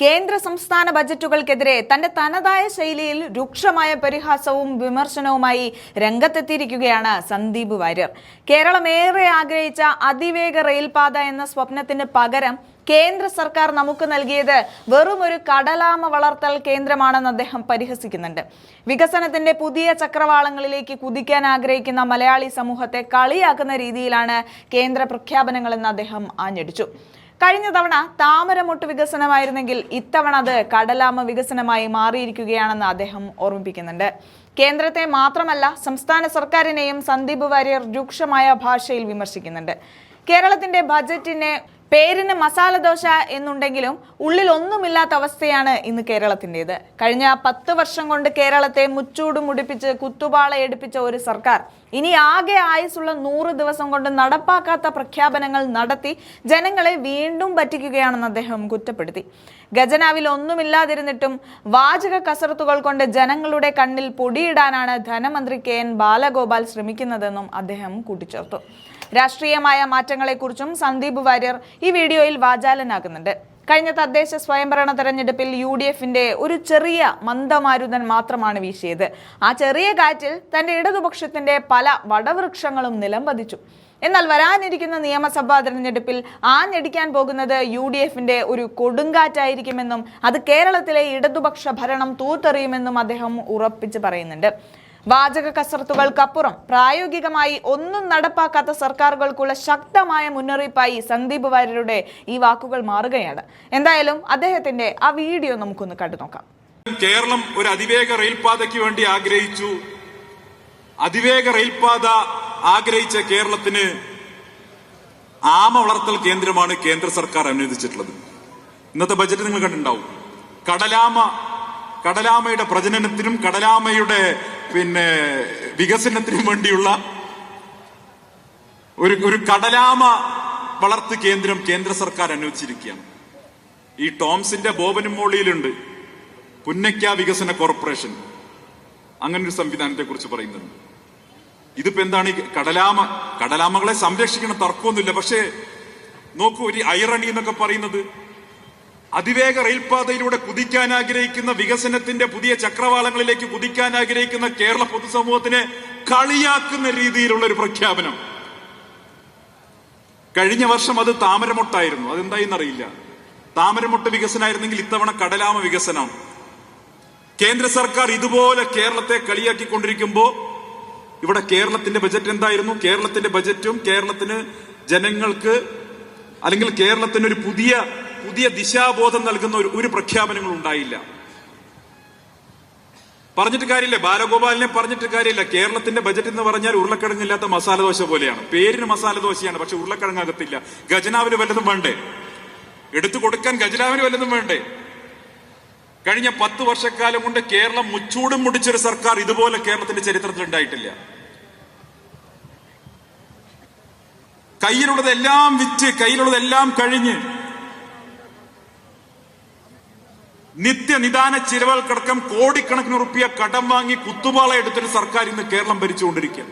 കേന്ദ്ര സംസ്ഥാന ബജറ്റുകൾക്കെതിരെ തന്റെ തനതായ ശൈലിയിൽ രൂക്ഷമായ പരിഹാസവും വിമർശനവുമായി രംഗത്തെത്തിയിരിക്കുകയാണ് സന്ദീപ് വാര്യർ. കേരളം ഏറെ ആഗ്രഹിച്ച അതിവേഗ റെയിൽപാത എന്ന സ്വപ്നത്തിന് പകരം കേന്ദ്ര സർക്കാർ നമുക്ക് നൽകിയത് വെറും ഒരു കടലാമ വളർത്തൽ കേന്ദ്രമാണെന്ന് അദ്ദേഹം പരിഹസിക്കുന്നുണ്ട്. വികസനത്തിന്റെ പുതിയ ചക്രവാളങ്ങളിലേക്ക് കുതിക്കാൻ ആഗ്രഹിക്കുന്ന മലയാളി സമൂഹത്തെ കളിയാക്കുന്ന രീതിയിലാണ് കേന്ദ്ര പ്രഖ്യാപനങ്ങളെന്ന് അദ്ദേഹം ആഞ്ഞടിച്ചു. കഴിഞ്ഞ തവണ താമരമൊട്ട് വികസനമായിരുന്നെങ്കിൽ ഇത്തവണ അത് കടലാമ വികസനമായി മാറിയിരിക്കുകയാണെന്ന് അദ്ദേഹം ഓർമ്മിപ്പിക്കുന്നുണ്ട്. കേന്ദ്രത്തെ മാത്രമല്ല സംസ്ഥാന സർക്കാരിനെയും സന്ദീപ് വാര്യർ രൂക്ഷമായ ഭാഷയിൽ വിമർശിക്കുന്നുണ്ട്. കേരളത്തിന്റെ ബജറ്റിനെ പേരിന് മസാല ദോശ എന്നുണ്ടെങ്കിലും ഉള്ളിൽ ഒന്നുമില്ലാത്ത അവസ്ഥയാണ് ഇന്ന് കേരളത്തിന്റെത്. കഴിഞ്ഞ പത്ത് വർഷം കൊണ്ട് കേരളത്തെ മുച്ചൂട് മുടിപ്പിച്ച് കുത്തുപാള എടുപ്പിച്ച ഒരു സർക്കാർ ഇനി ആകെ ആയുസുള്ള നൂറ് ദിവസം കൊണ്ട് നടപ്പാക്കാത്ത പ്രഖ്യാപനങ്ങൾ നടത്തി ജനങ്ങളെ വീണ്ടും പറ്റിക്കുകയാണെന്ന് അദ്ദേഹം കുറ്റപ്പെടുത്തി. ഖജനാവിൽ ഒന്നുമില്ലാതിരുന്നിട്ടും വാചക കസർത്തുകൾ കൊണ്ട് ജനങ്ങളുടെ കണ്ണിൽ പൊടിയിടാനാണ് ധനമന്ത്രി കെ എൻ ബാലഗോപാൽ ശ്രമിക്കുന്നതെന്നും അദ്ദേഹം കൂട്ടിച്ചേർത്തു. രാഷ്ട്രീയമായ മാറ്റങ്ങളെക്കുറിച്ചും സന്ദീപ് വാര്യർ ഈ വീഡിയോയിൽ വാചാലനാകുന്നുണ്ട് കഴിഞ്ഞ തദ്ദേശ സ്വയംഭരണ തെരഞ്ഞെടുപ്പിൽ യു ഡി എഫിന്റെ ഒരു ചെറിയ മന്ദമാരുതൻ മാത്രമാണ് വീശിയത്. ആ ചെറിയ കാറ്റിൽ തന്റെ ഇടതുപക്ഷത്തിന്റെ പല വടവൃക്ഷങ്ങളും നിലംപതിച്ചു. എന്നാൽ വരാനിരിക്കുന്ന നിയമസഭാ തെരഞ്ഞെടുപ്പിൽ ആഞ്ഞടിക്കാൻ പോകുന്നത് യു ഡി എഫിന്റെ ഒരു കൊടുങ്കാറ്റായിരിക്കുമെന്നും അത് കേരളത്തിലെ ഇടതുപക്ഷ ഭരണം തൂത്തെറിയുമെന്നും അദ്ദേഹം ഉറപ്പിച്ച് പറയുന്നുണ്ട്. വാചക കസർത്തുകൾക്കപ്പുറം പ്രായോഗികമായി ഒന്നും നടപ്പാക്കാത്ത സർക്കാരുകൾക്കുള്ള ശക്തമായ മുന്നറിയിപ്പായി സന്ദീപ് വാര്യരുടെ ഈ വാക്കുകൾ മാറുകയാണ്. എന്തായാലും അദ്ദേഹത്തിന്റെ ആ വീഡിയോ നമുക്കൊന്ന് കണ്ടു നോക്കാം. കേരളം ഒരു അതിവേഗ റെയിൽപാതയ്ക്ക് വേണ്ടി ആഗ്രഹിച്ചു. അതിവേഗ റെയിൽപാത ആഗ്രഹിച്ച കേരളത്തിന് ആമ വളർത്തൽ കേന്ദ്രമാണ് കേന്ദ്ര സർക്കാർ അനുവദിച്ചിട്ടുള്ളത്. ഇന്നത്തെ ബജറ്റ് നിങ്ങൾ കണ്ടിട്ടുണ്ടാവും. കടലാമ കടലാമയുടെ പ്രജനനത്തിനും കടലാമയുടെ പിന്നെ വികസനത്തിനും വേണ്ടിയുള്ള ഒരു ഒരു കടലാമ വളർത്ത് കേന്ദ്രം കേന്ദ്ര സർക്കാർ അനുവദിച്ചിരിക്കുകയാണ് ഈ ടോംസിന്റെ ബോബനും മോളിയിലുണ്ട് പുന്നയ്ക്ക വികസന കോർപ്പറേഷൻ. അങ്ങനെ ഒരു സംവിധാനത്തെ കുറിച്ച് പറയുന്നുണ്ട് ഇതിപ്പോ എന്താണ് ഈ കടലാമ കടലാമകളെ സംരക്ഷിക്കണം തർക്കമൊന്നുമില്ല. പക്ഷേ നോക്കൂ ഒരു ഐറണി എന്നൊക്കെ പറയുന്നത് അതിവേഗ റെയിൽപാതയിലൂടെ കുതിക്കാൻ ആഗ്രഹിക്കുന്ന വികസനത്തിന്റെ പുതിയ ചക്രവാളങ്ങളിലേക്ക് കുതിക്കാൻ ആഗ്രഹിക്കുന്ന കേരള പൊതുസമൂഹത്തിനെ കളിയാക്കുന്ന രീതിയിലുള്ള ഒരു പ്രഖ്യാപനം. കഴിഞ്ഞ വർഷം അത് താമരമൊട്ടായിരുന്നു. അതെന്തായെന്നറിയില്ല. താമരമൊട്ട് വികസനമായിരുന്നെങ്കിൽ ഇത്തവണ കടലാമ വികസനം. കേന്ദ്ര സർക്കാർ ഇതുപോലെ കേരളത്തെ കളിയാക്കിക്കൊണ്ടിരിക്കുമ്പോൾ ഇവിടെ കേരളത്തിന്റെ ബജറ്റ് എന്തായിരുന്നു? കേരളത്തിന്റെ ബജറ്റും കേരളത്തിന് ജനങ്ങൾക്ക് അല്ലെങ്കിൽ കേരളത്തിന് ഒരു പുതിയ പുതിയ ദിശാബോധം നൽകുന്ന ഒരു ഒരു പ്രഖ്യാപനങ്ങളും ഉണ്ടായില്ല. പറഞ്ഞിട്ട് കാര്യമില്ല. ബാലഗോപാലിനെ പറഞ്ഞിട്ട് കാര്യമില്ല. കേരളത്തിന്റെ ബജറ്റ് എന്ന് പറഞ്ഞാൽ ഉരുളക്കിഴങ്ങില്ലാത്ത മസാല ദോശ പോലെയാണ്. പേരിന് മസാല ദോശയാണ് പക്ഷെ ഉരുളക്കിഴങ്ങാകത്തില്ല. ഖജനാവിന് വല്ലതും വേണ്ടേ? എടുത്തു കൊടുക്കാൻ ഖജനാവിന് വല്ലതും വേണ്ടേ? കഴിഞ്ഞ പത്ത് വർഷക്കാലം കൊണ്ട് കേരളം മുച്ചൂടും മുടിച്ചൊരു സർക്കാർ ഇതുപോലെ കേരളത്തിന്റെ ചരിത്രത്തിൽ ഉണ്ടായിട്ടില്ല. കയ്യിലുള്ളതെല്ലാം വിറ്റ് കയ്യിലുള്ളതെല്ലാം കഴിഞ്ഞ് നിത്യനിദാന ചിലവുകൾക്കടക്കം കോടിക്കണക്കിന് റുപ്യ കടം വാങ്ങി കുത്തുപാള എടുത്തൊരു സർക്കാർ ഇന്ന് കേരളം ഭരിച്ചുകൊണ്ടിരിക്കുക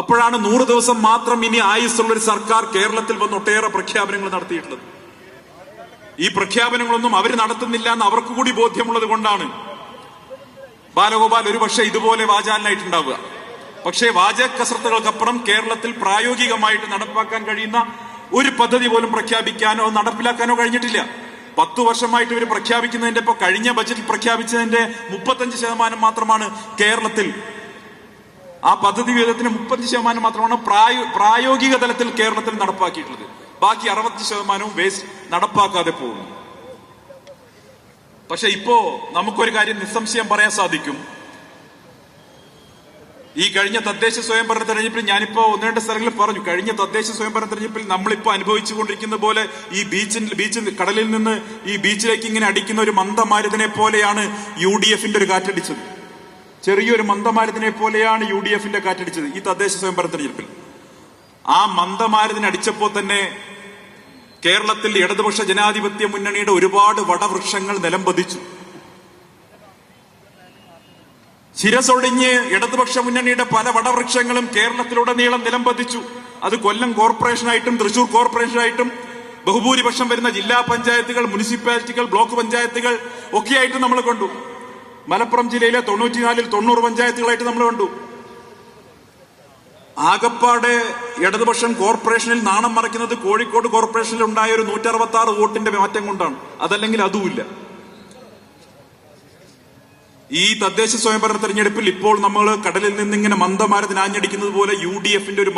അപ്പോഴാണ് നൂറ് ദിവസം മാത്രം ഇനി ആയുസ്സുള്ള ഒരു സർക്കാർ കേരളത്തിൽ വന്ന് ഒട്ടേറെ പ്രഖ്യാപനങ്ങൾ നടത്തിയിട്ടുള്ളത്. ഈ പ്രഖ്യാപനങ്ങളൊന്നും അവർ നടത്തുന്നില്ല എന്ന് അവർക്ക് കൂടി ബോധ്യമുള്ളത് കൊണ്ടാണ്. ബാലഗോപാൽ ഒരുപക്ഷെ ഇതുപോലെ വാചാലനായിട്ടുണ്ടാവുക. പക്ഷേ വാചക കസർത്തുകൾക്കപ്പുറം കേരളത്തിൽ പ്രായോഗികമായിട്ട് നടപ്പാക്കാൻ കഴിയുന്ന ഒരു പദ്ധതി പോലും പ്രഖ്യാപിക്കാനോ നടപ്പിലാക്കാനോ കഴിഞ്ഞിട്ടില്ല. പത്തു വർഷമായിട്ട് ഇവർ പ്രഖ്യാപിക്കുന്നതിന്റെ ഇപ്പൊ കഴിഞ്ഞ ബജറ്റിൽ പ്രഖ്യാപിച്ചതിന്റെ മുപ്പത്തഞ്ച് ശതമാനം മാത്രമാണ് കേരളത്തിൽ. ആ പദ്ധതി വിഹിതത്തിന് മുപ്പത്തഞ്ച് ശതമാനം മാത്രമാണ് പ്രായോ- പ്രായോഗിക തലത്തിൽ കേരളത്തിൽ നടപ്പാക്കിയിട്ടുള്ളത്. ബാക്കി അറുപത്തി ശതമാനവും വേസ്റ്റ് നടപ്പാക്കാതെ പോകുന്നു. പക്ഷെ ഇപ്പോ നമുക്കൊരു കാര്യം നിസ്സംശയം പറയാൻ സാധിക്കും. ഈ കഴിഞ്ഞ തദ്ദേശ സ്വയംഭരണ തെരഞ്ഞെടുപ്പിൽ ഞാനിപ്പോ ഒന്ന് രണ്ട് സ്ഥലങ്ങളിൽ പറഞ്ഞു. കഴിഞ്ഞ തദ്ദേശ സ്വയംഭരണ തെരഞ്ഞെടുപ്പിൽ നമ്മളിപ്പോ അനുഭവിച്ചുകൊണ്ടിരിക്കുന്ന പോലെ ഈ ബീച്ചിൽ ബീച്ചിൽ കടലിൽ നിന്ന് ഈ ബീച്ചിലേക്ക് ഇങ്ങനെ അടിക്കുന്ന ഒരു മന്ദമാരുതിനെ പോലെയാണ് യു ഡി എഫിന്റെ ഒരു കാറ്റടിച്ചത്. ചെറിയൊരു മന്ദമാരുതിനെ പോലെയാണ് യു ഡി എഫിന്റെ കാറ്റടിച്ചത് ഈ തദ്ദേശ സ്വയംഭരണ തെരഞ്ഞെടുപ്പിൽ. ആ മന്ദമാരുതിനെ അടിച്ചപ്പോ തന്നെ കേരളത്തിൽ ഇടതുപക്ഷ ജനാധിപത്യ മുന്നണിയുടെ ഒരുപാട് വടവൃക്ഷങ്ങൾ നിലംപതിച്ചു. ശിരസൊടിഞ്ഞ് ഇടതുപക്ഷ മുന്നണിയുടെ പല വടവൃക്ഷങ്ങളും കേരളത്തിലുടനീളം നിലംപതിച്ചു. അത് കൊല്ലം കോർപ്പറേഷനായിട്ടും തൃശൂർ കോർപ്പറേഷനായിട്ടും ബഹുഭൂരിപക്ഷം വരുന്ന ജില്ലാ പഞ്ചായത്തുകൾ മുനിസിപ്പാലിറ്റികൾ ബ്ലോക്ക് പഞ്ചായത്തുകൾ ഒക്കെയായിട്ട് നമ്മൾ കണ്ടു. മലപ്പുറം ജില്ലയിലെ തൊണ്ണൂറ്റിനാലിൽ തൊണ്ണൂറ് പഞ്ചായത്തുകളായിട്ട് നമ്മൾ കണ്ടു. ആകപ്പാടെ ഇടതുപക്ഷം കോർപ്പറേഷനിൽ നാണം മറയ്ക്കുന്നത് കോഴിക്കോട് കോർപ്പറേഷനിൽ ഉണ്ടായ ഒരു നൂറ്ററുപത്തി ആറ് വോട്ടിന്റെ മാറ്റം കൊണ്ടാണ്. അതല്ലെങ്കിൽ അതുമില്ല. ഈ തദ്ദേശ സ്വയംഭരണ തെരഞ്ഞെടുപ്പിൽ ഇപ്പോൾ നമ്മൾ കടലിൽ നിന്നിങ്ങനെ മന്ദമാരത്തിന് ആഞ്ഞടിക്കുന്നത് പോലെ യു ഡി എഫിന്റെ ഒരു